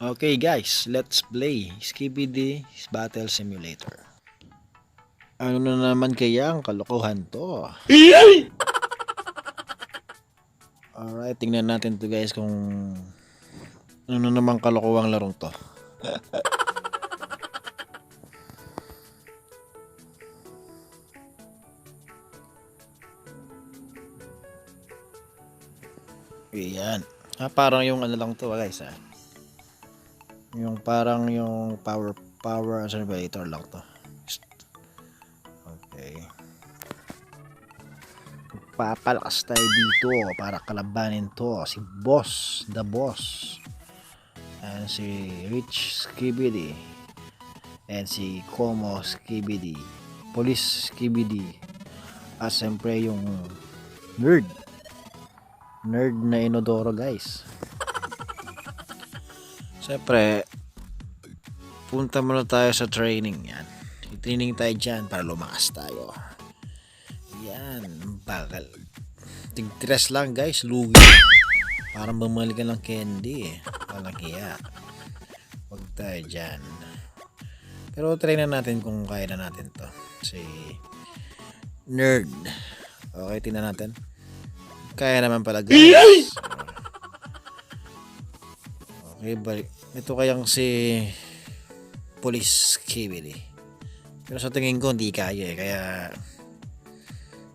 Okay guys, let's play Skibidi Battle Simulator. Ano na naman kaya ang kalokohan to? Alright, tingnan natin to guys kung ano na naman kalokohang larong to. Ayan. Ah, parang yung ano lang to guys ah. Yung parang yung power power accelerator lang to. Okay. Papalakas tayo dito para kalabanin to. Si Boss, the Boss. And si Rich Skibidi. And si Como Skibidi. Police Skibidi. At siyempre yung nerd. Nerd na inodoro guys. Siyempre, punta muna tayo sa training yan. I-training tayo dyan para lumakas tayo. Yan, bakal. Tigtres lang guys, lugi. Parang bumalik ka ng candy eh. Walang hiya. Huwag tayo dyan. Pero try na natin kung kaya na natin to. Si Nerd. Okay, tingnan natin. Kaya naman pala guys. Okay, balik. Ito kayang si Police Kibili. Pero sa tingin ko hindi kaya eh. Kaya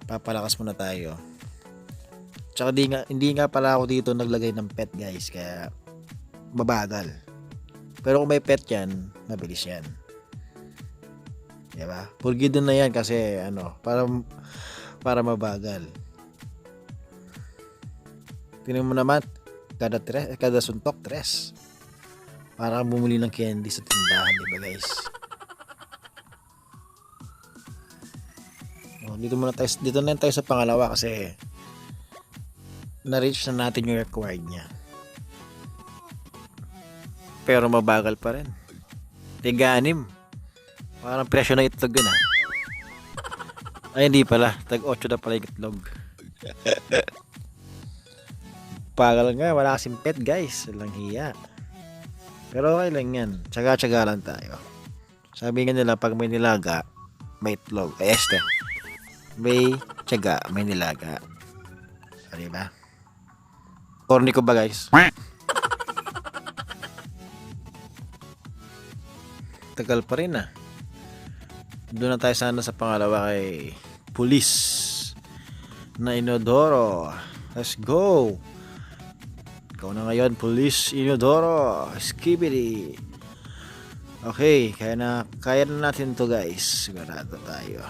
papalakas muna tayo. Tsaka di nga, hindi nga pala ako dito naglagay ng pet guys. Kaya babagal. Pero kung may pet yan, mabilis yan. Diba? Purgido na yan kasi ano, para para mabagal. Tingnan mo naman, kada tres, kada suntok tres. Para bumuli ng candy sa tindahan, di ba guys? Oh, dito muna tayo, dito na tayo sa pangalawa kasi na-reach na natin yung required niya. Pero mabagal pa rin. Tiga-anim. Parang presyo na itlog yun ah. Ay hindi pala. Tag 8 na pala yung itlog. Pagal nga, wala kasing pet guys. Walang hiya. Pero okay lang yan. Tsaga-tsaga lang tayo. Sabi nga nila, pag may nilaga, may itlog. Ay, este. May tsaga, may nilaga. O, diba? Corny ko ba guys? Tagal pa rin ah. Doon na tayo sana sa pangalawa kay Police na Inodoro. Let's go! Ikaw na ngayon, Police Inodoro. Skibidi. Okay, kaya na, kaya na natin to guys. Sigurado tayo.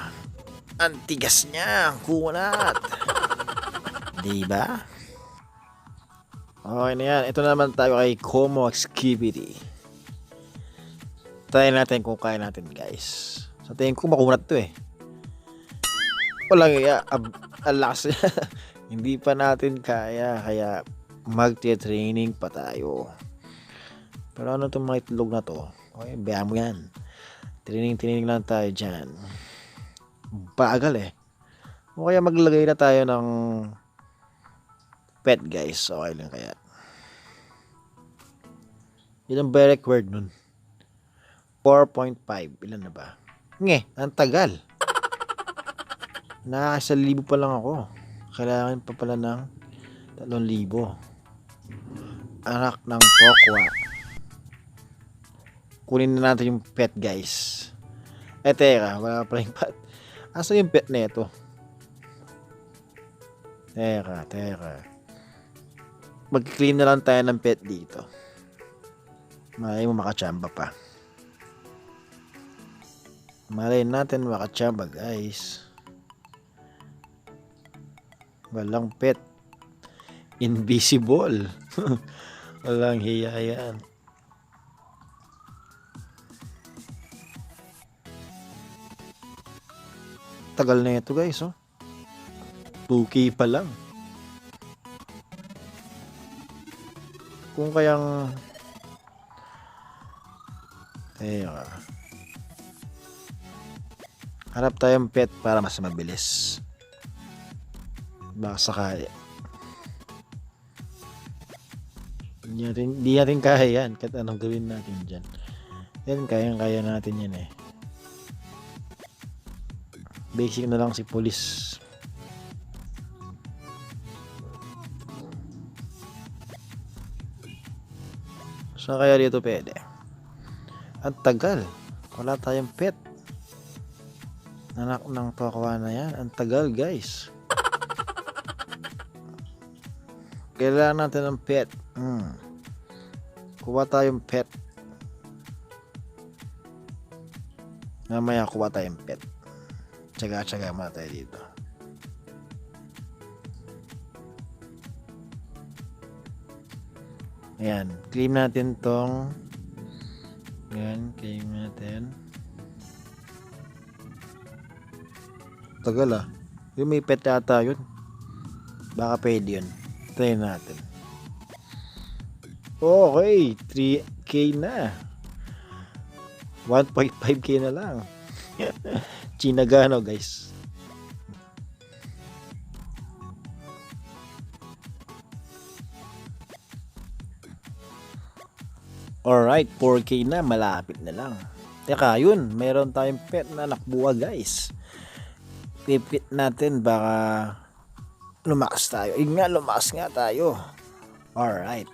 Antigas niya, ang kunat. diba? Okay na yan. Ito naman tayo kay Como Skibidi. Try natin kung kaya natin guys. Sa tingin ko makunat to eh. Walang iya. Ab- alas. Hindi pa natin kaya. Kaya magte-training pa tayo. Pero ano itong mga itlog na to? Okay, bayan mo yan. Training-training lang tayo dyan. Bagal eh. O kaya maglagay na tayo ng pet guys. Okay lang kaya. Ilan ba required nun? 4.5. Ilan na ba? Nge, ang tagal. Nakakasa libo pa lang ako. Kailangan pa pala ng 3,000. Anak ng pokwa. Kunin na natin yung pet guys. Eh teka, wala pa yung pet. Asa yung pet na ito? Teka, teka. Mag-clean na lang tayo ng pet dito. Malay mo makachamba pa. Malay natin makachamba guys. Walang pet. Invisible. Walang hiya yan. Tagal na ito guys oh. 2K pa lang. Kung kayang Teka. Hanap tayong pet para mas mabilis. Baka sakali. Hindi natin, hindi natin kaya yan. Kahit anong gawin natin dyan. Yan, kayang-kaya natin yan eh. Basic na lang si police. Saan kaya dito pwede? Ang tagal. Wala tayong pet. Anak ng tokwa na yan. Ang tagal guys. Kailangan natin ng pet. Hmm. Kuha tayong pet. Mamaya kuha tayong pet. Tsaga-tsaga muna tayo dito. Ayan. Claim natin tong Ayan. Claim natin. Tagal ah. Yung may pet yata yun. Baka pwede yun. Try natin. Okay. 3K na. 1.5k na lang. Chinagano guys. Alright, 4k na, malapit na lang. Teka, yun, meron tayong pet na nakbuha guys. Pipit natin, baka lumakas tayo. Yun nga, lumakas nga tayo. Alright.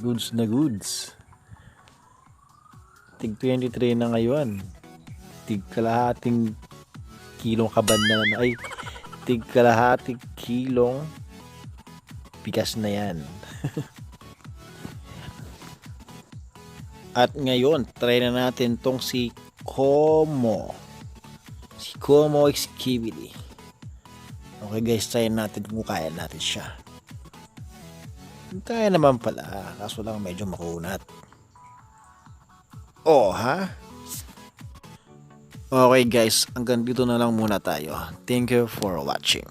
Goods na goods. Tig 23 na ngayon. Tig kalahating kilong kaban na naman. Ay, tig kalahating kilong bigas na yan. At ngayon, try na natin tong si Como. Si Como Excavity. Okay guys, try natin kung kaya natin siya. Kaya naman pala, kaso lang medyo makunat. Oh, ha? Okay guys, hanggang dito na lang muna tayo. Thank you for watching.